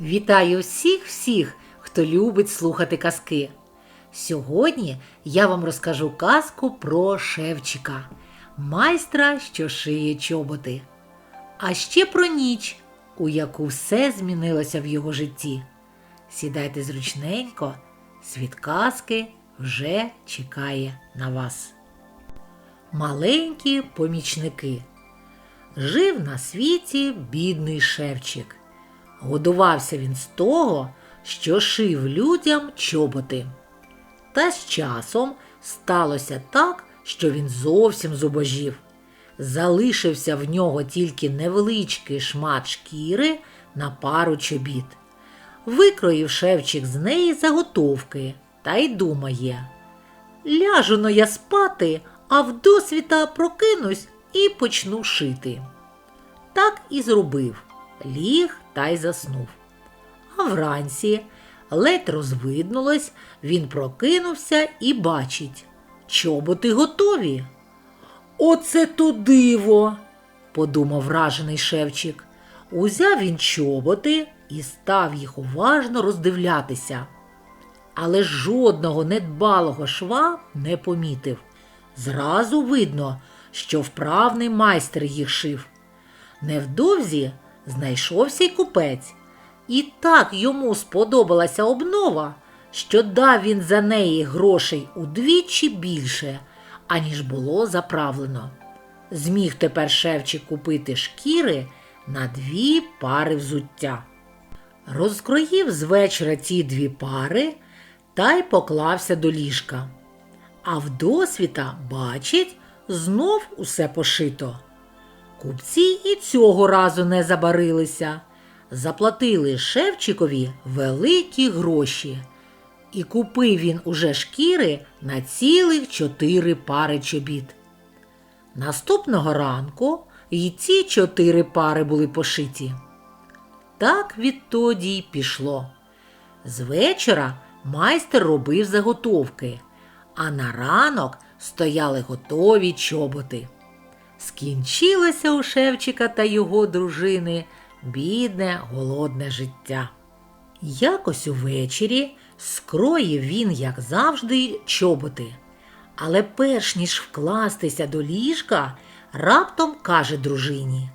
Вітаю всіх всіх, хто любить слухати казки. Сьогодні я вам розкажу казку про Шевчика, майстра, що шиє чоботи. А ще про ніч, у яку все змінилося в його житті. Сідайте зручненько, світ казки вже чекає на вас. Маленькі помічники. Жив на світі бідний Шевчик. Годувався він з того, що шив людям чоботи. Та з часом сталося так, що він зовсім зубожів. Залишився в нього тільки невеличкий шмат шкіри на пару чобіт. Викроїв шевчик з неї заготовки та й думає. Ляжу но я спати, а вдосвіта прокинусь і почну шити. Так і зробив, ліг та й заснув. А вранці ледь розвиднулось, він прокинувся і бачить, чоботи готові. Оце то диво, подумав вражений шевчик. Узяв він чоботи і став їх уважно роздивлятися. Але жодного недбалого шва не помітив. Зразу видно, що вправний майстер їх шив. Невдовзі знайшовся й купець, і так йому сподобалася обнова, що дав він за неї грошей удвічі більше, аніж було заправлено. Зміг тепер Шевчик купити шкіри на дві пари взуття. Розкроїв з вечора ці дві пари та й поклався до ліжка. А вдосвіта, бачить, знов усе пошито. Купці і цього разу не забарилися, заплатили Шевчикові великі гроші, і купив він уже шкіри на цілих чотири пари чобіт. Наступного ранку і ці чотири пари були пошиті. Так відтоді й пішло. З вечора майстер робив заготовки, а на ранок стояли готові чоботи. Скінчилося у Шевчика та його дружини бідне, голодне життя. Якось увечері скроїв він, як завжди, чоботи. Але перш ніж вкластися до ліжка, раптом каже дружині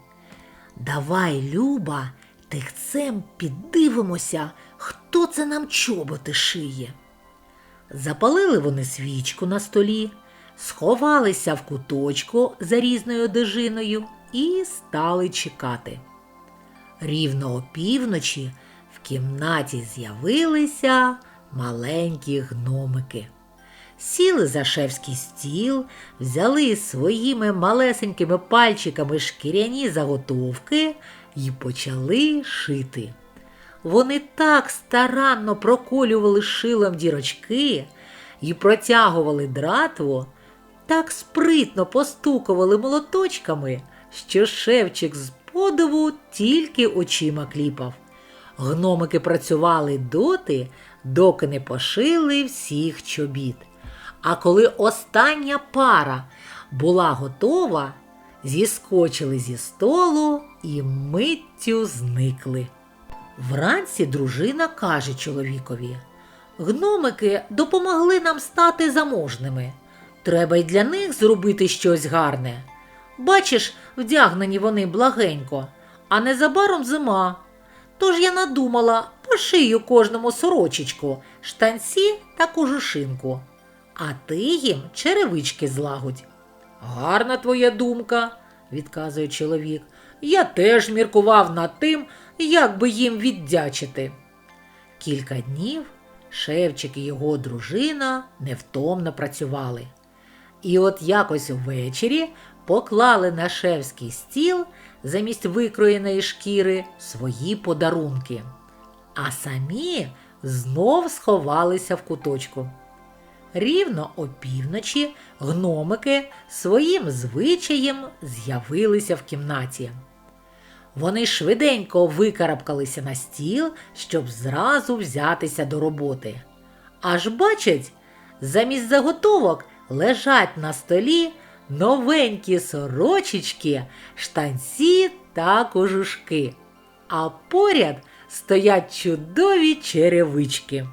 Давай, Люба, тихцем піддивимося, хто це нам чоботи шиє. Запалили вони свічку на столі, сховалися в куточку за різною одежиною і стали чекати. Рівно опівночі в кімнаті з'явилися маленькі гномики. Сіли за шефський стіл, взяли своїми малесенькими пальчиками шкіряні заготовки і почали шити. Вони так старанно проколювали шилом дірочки і протягували дратву, так спритно постукували молоточками, що шевчик з подиву тільки очима кліпав. Гномики працювали доти, доки не пошили всіх чобіт. А коли остання пара була готова, зіскочили зі столу і миттю зникли. Вранці дружина каже чоловікові Гномики допомогли нам стати заможними. Треба й для них зробити щось гарне. Бачиш, вдягнені вони благенько, а незабаром зима. Тож я надумала, пошию кожному сорочечку, штанці та кожушинку, а ти їм черевички злагодь. Гарна твоя думка, відказує чоловік. Я теж міркував над тим, як би їм віддячити. Кілька днів Шевчик і його дружина невтомно працювали. І от якось ввечері поклали на шевський стіл замість викроєної шкіри свої подарунки, а самі знов сховалися в куточку. Рівно опівночі гномики своїм звичаєм з'явилися в кімнаті. Вони швиденько викарабкалися на стіл, щоб зразу взятися до роботи. Аж бачать, замість заготовок лежать на столі новенькі сорочечки, штанці та кожушки, а поряд стоять чудові черевички.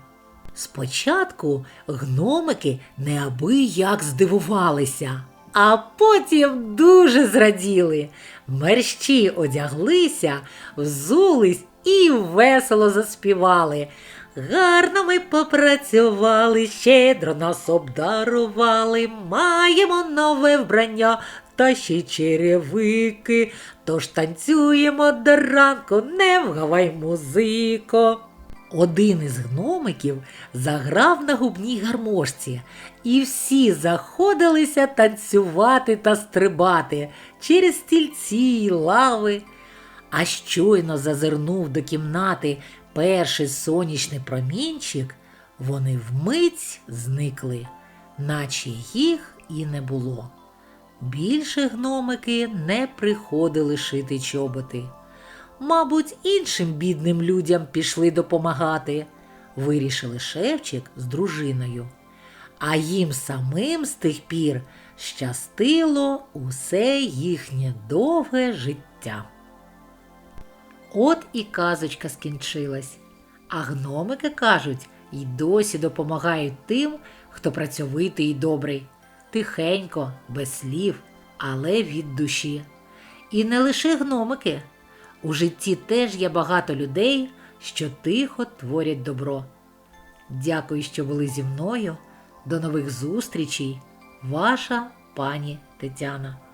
Спочатку гномики неабияк здивувалися, а потім дуже зраділи. Мерщі одяглися, взулись і весело заспівали. Гарно ми попрацювали, щедро нас обдарували, маємо нове вбрання та ще черевики. Тож танцюємо до ранку, не вгавай музико. Один із гномиків заграв на губній гармошці, і всі заходилися танцювати та стрибати через стільці й лави. А щойно зазирнув до кімнати перший сонячний промінчик, вони вмить зникли, наче їх і не було. Більше гномики не приходили шити чоботи. Мабуть, іншим бідним людям пішли допомагати, вирішили шевчик з дружиною. А їм самим з тих пір щастило усе їхнє довге життя. От і казочка скінчилась. А гномики кажуть, й досі допомагають тим, хто працьовитий і добрий, тихенько, без слів, але від душі. І не лише гномики. У житті теж є багато людей, що тихо творять добро. Дякую, що були зі мною. До нових зустрічей, ваша пані Тетяна.